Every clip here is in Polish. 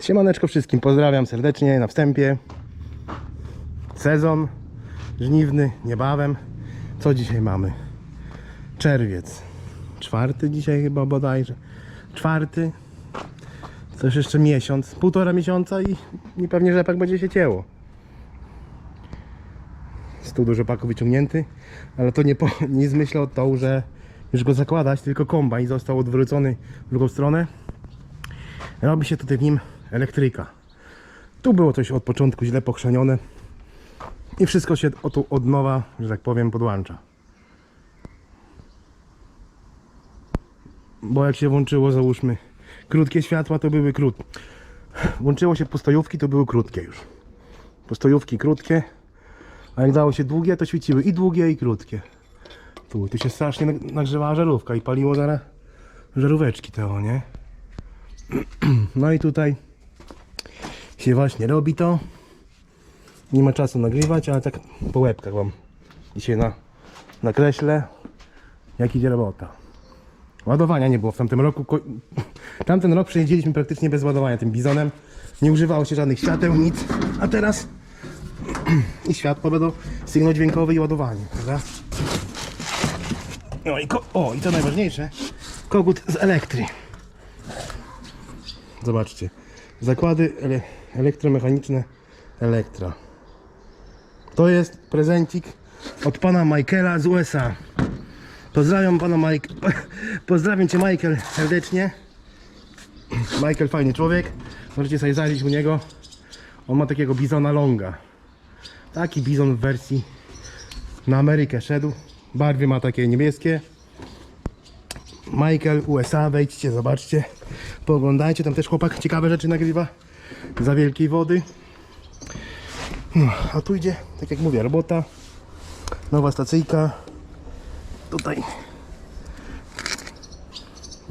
Siemaneczko wszystkim, pozdrawiam serdecznie na wstępie. Sezon żniwny niebawem. Co dzisiaj mamy? Czerwiec. Czwarty dzisiaj chyba bodajże. Czwarty. Już jeszcze miesiąc, półtora miesiąca i, i pewnie rzepak będzie się cięło. Stół do rzepaku wyciągnięty, ale to nie, po, nie zmyślał to, że już go zakładać, tylko kombajn został odwrócony w drugą stronę. Robi się tutaj w nim elektryka. Tu było coś od początku źle pochrzanione i wszystko się od, od nowa, że tak powiem, podłącza. Bo jak się włączyło, załóżmy, krótkie światła, to były krótkie. Włączyło się postojówki, to były krótkie już. Postojówki krótkie, a jak dało się długie, to świeciły i długie, i krótkie. Tu, tu się strasznie nag- nagrzewała żarówka i paliło zaraz żaróweczki tego, nie? No i tutaj się właśnie robi to. Nie ma czasu nagrywać, ale tak po łebkach wam dzisiaj na, nakreślę, jak idzie robota. Ładowania nie było w tamtym roku. Tamten rok przejeździliśmy praktycznie bez ładowania tym bizonem. Nie używało się żadnych świateł, nic. A teraz i światła będą sygnał dźwiękowy i ładowanie, prawda? No i, o, i to najważniejsze, kogut z elektry. Zobaczcie, zakłady ele- elektromechaniczne Elektra. To jest prezencik od pana Michaela z USA. Pozdrawiam pana Mike. Pozdrawiam cię Michael serdecznie. Michael fajny człowiek. Możecie sobie zajrzeć u niego. On ma takiego bizona longa. Taki bizon w wersji na Amerykę szedł. Barwy ma takie niebieskie. Michael USA, wejdźcie, zobaczcie. Pooglądajcie, tam też chłopak ciekawe rzeczy nagrywa. Za wielkiej wody. No, a tu idzie, tak jak mówię, robota. Nowa stacyjka. Tutaj.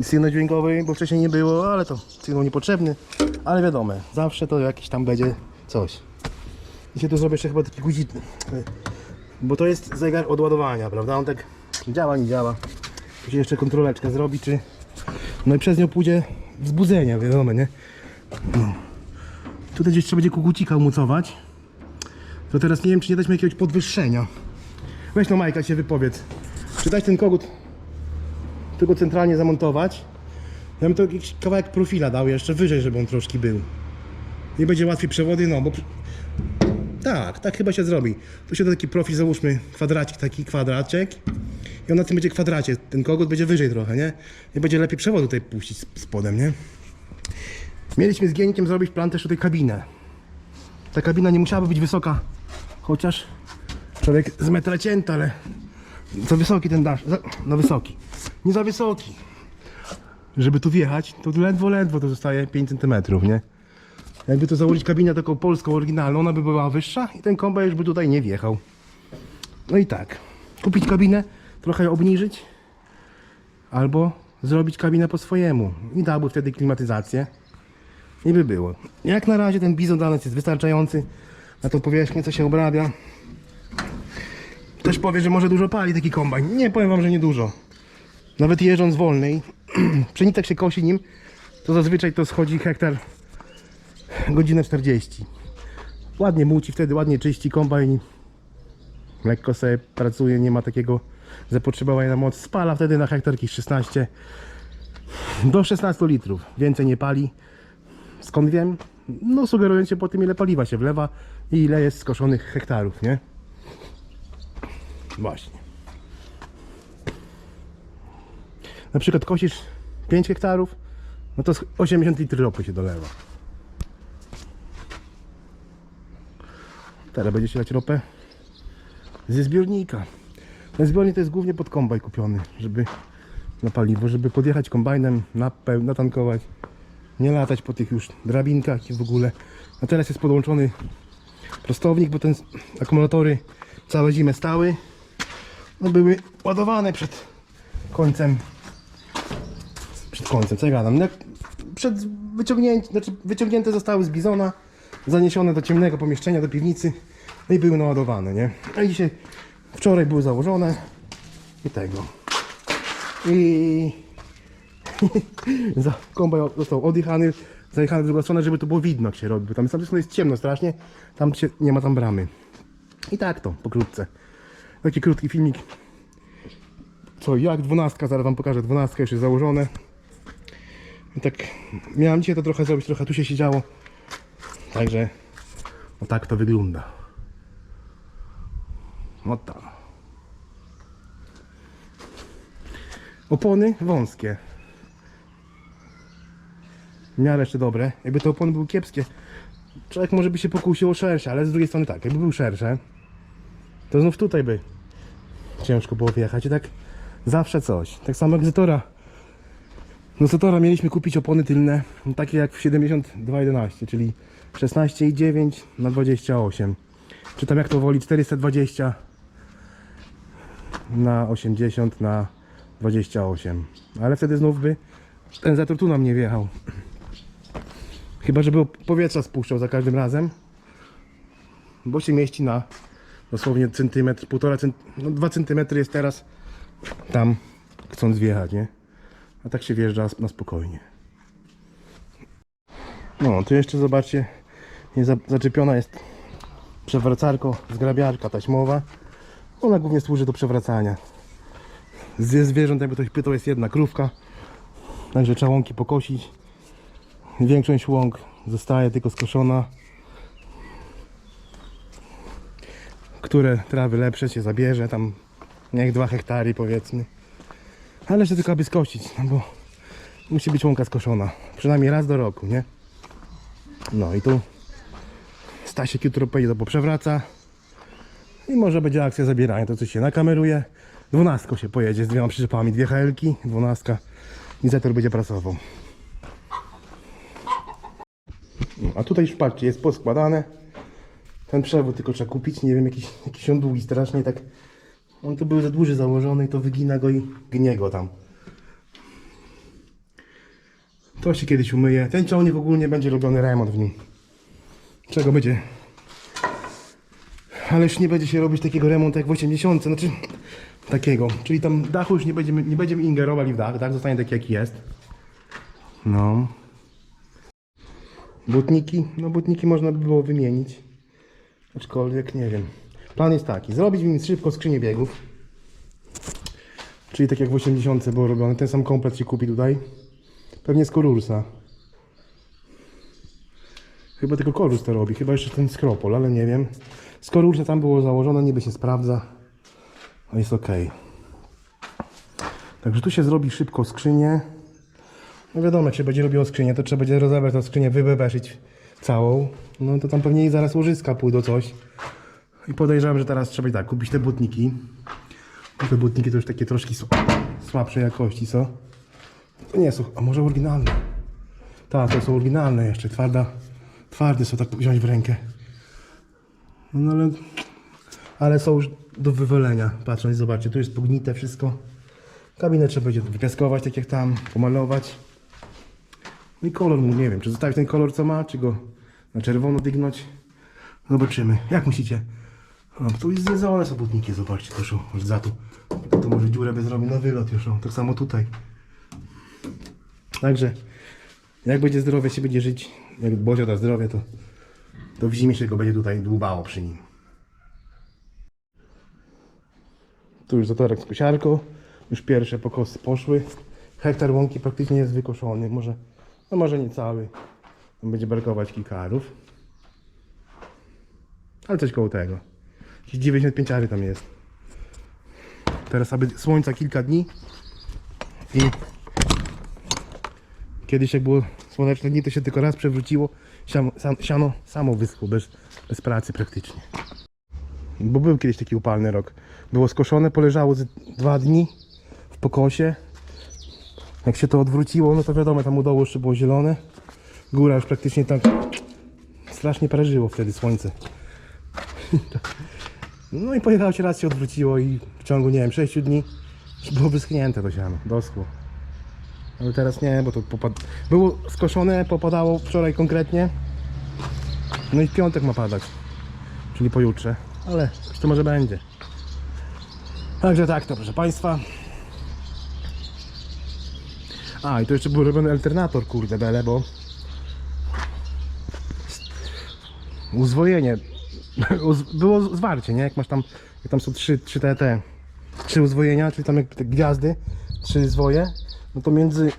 Sygnał dźwiękowy, bo wcześniej nie było, ale to sygnał niepotrzebny. Ale wiadomo, zawsze to jakiś tam będzie coś. Dzisiaj tu zrobię jeszcze chyba taki guzik. Bo to jest zegar od ładowania, prawda? On tak działa, nie działa. Tu się jeszcze kontroleczkę zrobi, czy... No i przez nią pójdzie wzbudzenie, wiadomo, nie? No. Tutaj gdzieś trzeba będzie kukucika umocować. To teraz nie wiem, czy nie mi jakiegoś podwyższenia. Weź no Majka się wypowiedz. Czy dać ten kogut tylko centralnie zamontować? Ja bym to jakiś kawałek profila dał jeszcze wyżej, żeby on troszkę był. I będzie łatwiej przewody, no bo... Tak, tak chyba się zrobi. Tu się da taki profil, załóżmy kwadracik, taki kwadraczek. I on na tym będzie kwadracie. Ten kogut będzie wyżej trochę, nie? I będzie lepiej przewód tutaj puścić spodem, nie? Mieliśmy z Gieńkiem zrobić plan też tutaj kabinę. Ta kabina nie musiałaby być wysoka, chociaż człowiek z metra cięty, ale za wysoki ten dasz, za, no wysoki, nie za wysoki. Żeby tu wjechać, to ledwo, ledwo to zostaje 5 cm, nie? Jakby tu założyć kabinę taką polską, oryginalną, ona by była wyższa i ten kombaj już by tutaj nie wjechał. No i tak, kupić kabinę, trochę ją obniżyć, albo zrobić kabinę po swojemu i dałby wtedy klimatyzację. Nie by było. Jak na razie ten bizon dla nas jest wystarczający na tą powierzchnię, co się obrabia. Ktoś powie, że może dużo pali taki kombajn. Nie, powiem wam, że nie dużo. Nawet jeżdżąc wolniej, pszenica się kosi nim, to zazwyczaj to schodzi hektar godzinę 40. Ładnie muci wtedy, ładnie czyści kombajn. Lekko sobie pracuje, nie ma takiego zapotrzebowania na moc. Spala wtedy na hektar jakieś 16 do 16 litrów. Więcej nie pali. Skąd wiem? No sugerując się po tym ile paliwa się wlewa i ile jest skoszonych hektarów, nie? Właśnie. Na przykład kosisz 5 hektarów, no to z 80 litrów ropy się dolewa. Teraz będzie się ropę ze zbiornika. Ten zbiornik to jest głównie pod kombaj kupiony, żeby na paliwo, żeby podjechać kombajnem, napeł, natankować nie latać po tych już drabinkach i w ogóle. A teraz jest podłączony prostownik, bo ten akumulatory całe zimę stały. No były ładowane przed końcem. Przed końcem, co ja gadam? No, Przed wyciągnięcie, znaczy wyciągnięte zostały z bizona, zaniesione do ciemnego pomieszczenia, do piwnicy no i były naładowane, nie? A dzisiaj, wczoraj były założone i tego. I za kombaj został odjechany, zajechane w drugą stronę, żeby to było widno jak się robi, bo tam strony jest ciemno strasznie, tam się, nie ma tam bramy. I tak to, pokrótce. Taki krótki filmik. Co, jak dwunastka, zaraz wam pokażę, dwunastka już jest założone. I tak, miałem dzisiaj to trochę zrobić, trochę tu się siedziało. Także, o tak to wygląda. O tam. Opony wąskie. W miarę jeszcze dobre. Jakby te opony były kiepskie, człowiek może by się pokusił o szersze, ale z drugiej strony tak, jakby były szersze, to znów tutaj by ciężko było wjechać i tak zawsze coś. Tak samo jak Zetora. No Zetora mieliśmy kupić opony tylne, takie jak w 7211, czyli 16,9 na 28. Czy tam jak to woli 420 na 80 na 28. Ale wtedy znów by ten Zetor tu nam nie wjechał. Chyba, żeby powietrza spuszczał za każdym razem. Bo się mieści na dosłownie centymetr, półtora cent, no 2 centymetry jest teraz tam chcąc wjechać, nie? A tak się wjeżdża na spokojnie. No, tu jeszcze zobaczcie, jest za- zaczepiona jest przewracarko, zgrabiarka taśmowa. Ona głównie służy do przewracania. Ze zwierząt, jakby ktoś pytał, jest jedna krówka. Także trzeba łąki pokosić. Większość łąk zostaje tylko skoszona. Które trawy lepsze się zabierze, tam niech 2 hektary powiedzmy. Ale jeszcze tylko aby skosić, no bo musi być łąka skoszona. Przynajmniej raz do roku, nie? No i tu Stasiek jutro pojedzie to poprzewraca. I może będzie akcja zabierania, to coś się nakameruje. Dwunastką się pojedzie z dwiema przyczepami, dwie helki, dwunastka. I Zetor będzie pracował. A tutaj już patrzcie, jest poskładane. Ten przewód tylko trzeba kupić, nie wiem, jakiś, jakiś on długi strasznie, tak. On tu był za duży założony i to wygina go i gnie go tam. To się kiedyś umyje. Ten ciągnik ogólnie będzie robiony remont w nim. Czego będzie? Ale już nie będzie się robić takiego remontu jak w 80, znaczy takiego. Czyli tam dachu już nie będziemy, nie będziemy ingerowali w dach, dach zostanie taki jaki jest. No. Butniki, no butniki można by było wymienić. Aczkolwiek nie wiem. Plan jest taki, zrobić w nim szybko skrzynię biegów. Czyli tak jak w 80 było robione, ten sam komplet się kupi tutaj. Pewnie z Korursa. Chyba tylko Korus to robi, chyba jeszcze ten Skropol, ale nie wiem. Korursa tam było założone, niby się sprawdza. No jest ok. Także tu się zrobi szybko skrzynię. No wiadomo, jak się będzie robiło skrzynię, to trzeba będzie rozebrać tę skrzynię, wybebeszyć całą. No to tam pewnie i zaraz łożyska pójdą coś. I podejrzewam, że teraz trzeba i tak kupić te butniki. Te butniki to już takie troszkę sł- słabszej jakości, co? To nie są, a może oryginalne? Tak, to są oryginalne jeszcze, twarda, twarde są tak wziąć w rękę. No ale, ale są już do wywalenia. Patrząc, zobaczcie, tu jest pognite wszystko. Kabinę trzeba będzie wypiaskować, tak jak tam, pomalować. No i kolor, mu nie wiem, czy zostawić ten kolor, co ma, czy go na czerwono dygnąć. Zobaczymy. Jak myślicie? O, tu jest zjedzone są butniki, zobaczcie, już za tu. To może dziurę by zrobił na wylot już, o, tak samo tutaj. Także, jak będzie zdrowie, się będzie żyć, jak Bozio da zdrowie, to, to w zimie się go będzie tutaj dłubało przy nim. Tu już zatorek z kosiarką, już pierwsze pokosy poszły. Hektar łąki praktycznie jest wykoszony, może, no może nie cały. Będzie brakować kilka arów. Ale coś koło tego. Jakieś 95 ary tam jest. Teraz aby słońca kilka dni i kiedyś jak było słoneczne dni, to się tylko raz przewróciło, siano, siano samo wyschło, bez, bez pracy praktycznie. Bo był kiedyś taki upalny rok. Było skoszone, poleżało dwa dni w pokosie. Jak się to odwróciło, no to wiadomo, tam u dołu jeszcze było zielone. Góra już praktycznie tak strasznie prażyło wtedy słońce. No i pojechało się raz się odwróciło i w ciągu, nie wiem, 6 dni było wyschnięte to siano, doschło. Ale teraz nie, bo to popad... było skoszone, popadało wczoraj konkretnie. No i w piątek ma padać, czyli pojutrze, ale to może będzie. Także tak to, proszę Państwa. A, i to jeszcze był robiony alternator, kurde, bele, bo... Uzwojenie. Było zwarcie, nie? Jak masz tam, jak tam są trzy, trzy te, te, trzy uzwojenia, czyli tam jakby te gwiazdy, trzy zwoje, no to między,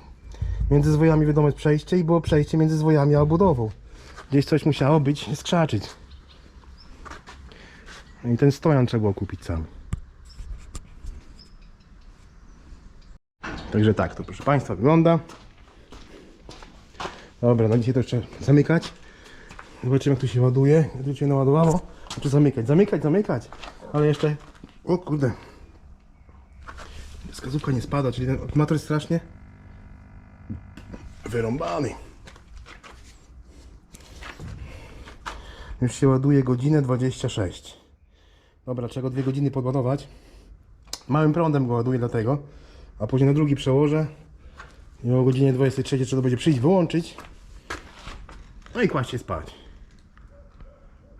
między zwojami wiadomo jest przejście i było przejście między zwojami a obudową. Gdzieś coś musiało być skrzaczyć. No I ten stojan trzeba było kupić sam. Także tak to proszę Państwa wygląda. Dobra, no dzisiaj to jeszcze zamykać. Zobaczymy jak tu się ładuje. Jak tu się naładowało. Znaczy zamykać, zamykać, zamykać. Ale jeszcze... O kurde. Wskazówka nie spada, czyli ten motor jest strasznie wyrąbany. Już się ładuje godzinę 26. Dobra, czego dwie godziny podładować. Małym prądem go ładuję dlatego. A później na drugi przełożę. I o godzinie 23 trzeba będzie przyjść, wyłączyć. No i kłaść się spać.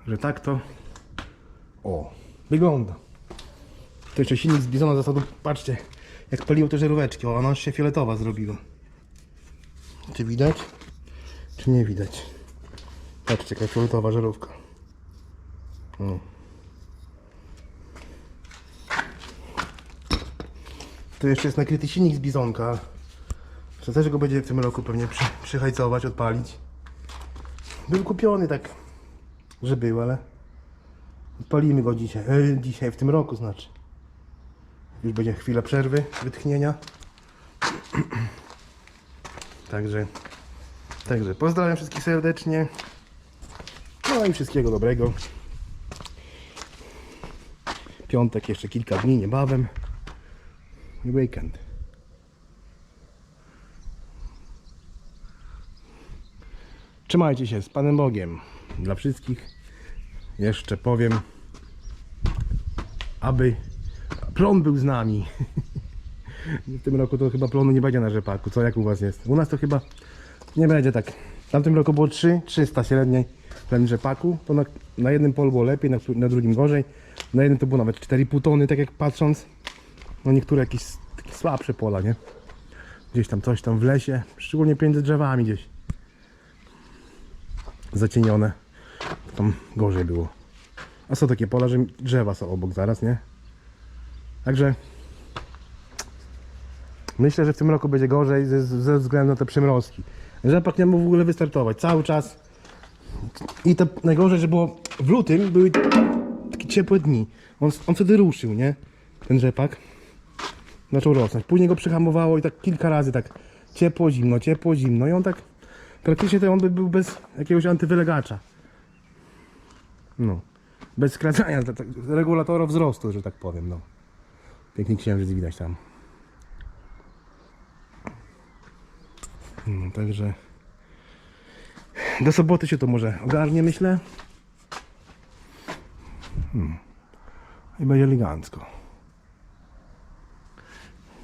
Że tak to. O, wygląda. To jeszcze silnik z bizona zasadu. Patrzcie, jak paliło te żaróweczki. O, ona się fioletowa zrobiła. Czy widać? Czy nie widać? Patrzcie, jaka fioletowa żarówka. Tu jeszcze jest nakryty silnik z bizonka. Że też go będzie w tym roku pewnie przy, przyhajcować, odpalić. Był kupiony tak, że był, ale odpalimy go dzisiaj. E, dzisiaj, w tym roku znaczy. Już będzie chwila przerwy, wytchnienia. Także, także pozdrawiam wszystkich serdecznie. No i wszystkiego dobrego. Piątek jeszcze kilka dni niebawem. Weekend. Trzymajcie się z Panem Bogiem. Dla wszystkich jeszcze powiem, aby plon był z nami. W tym roku to chyba plonu nie będzie na rzepaku. Co jak u Was jest? U nas to chyba nie będzie tak. W tamtym roku było 3, 300 średniej plen rzepaku. To na, na jednym polu było lepiej, na, na drugim gorzej. Na jednym to było nawet 4,5 tony, tak jak patrząc. No niektóre jakieś słabsze pola, nie? Gdzieś tam coś tam w lesie, szczególnie między drzewami gdzieś. Zacienione. Tam gorzej było. A są takie pola, że drzewa są obok zaraz, nie? Także myślę, że w tym roku będzie gorzej ze, ze względu na te przymrozki. Rzepak nie mógł w ogóle wystartować cały czas. I to najgorzej, że było w lutym były takie ciepłe dni. On, on wtedy ruszył, nie? Ten rzepak zaczął rosnąć. Później go przyhamowało i tak kilka razy tak ciepło, zimno, ciepło, zimno i on tak praktycznie to on by był bez jakiegoś antywylegacza. No. Bez skracania tak, regulatora wzrostu, że tak powiem, no. Piękny księżyc widać tam. No, także do soboty się to może ogarnie, myślę. Hmm. I będzie elegancko.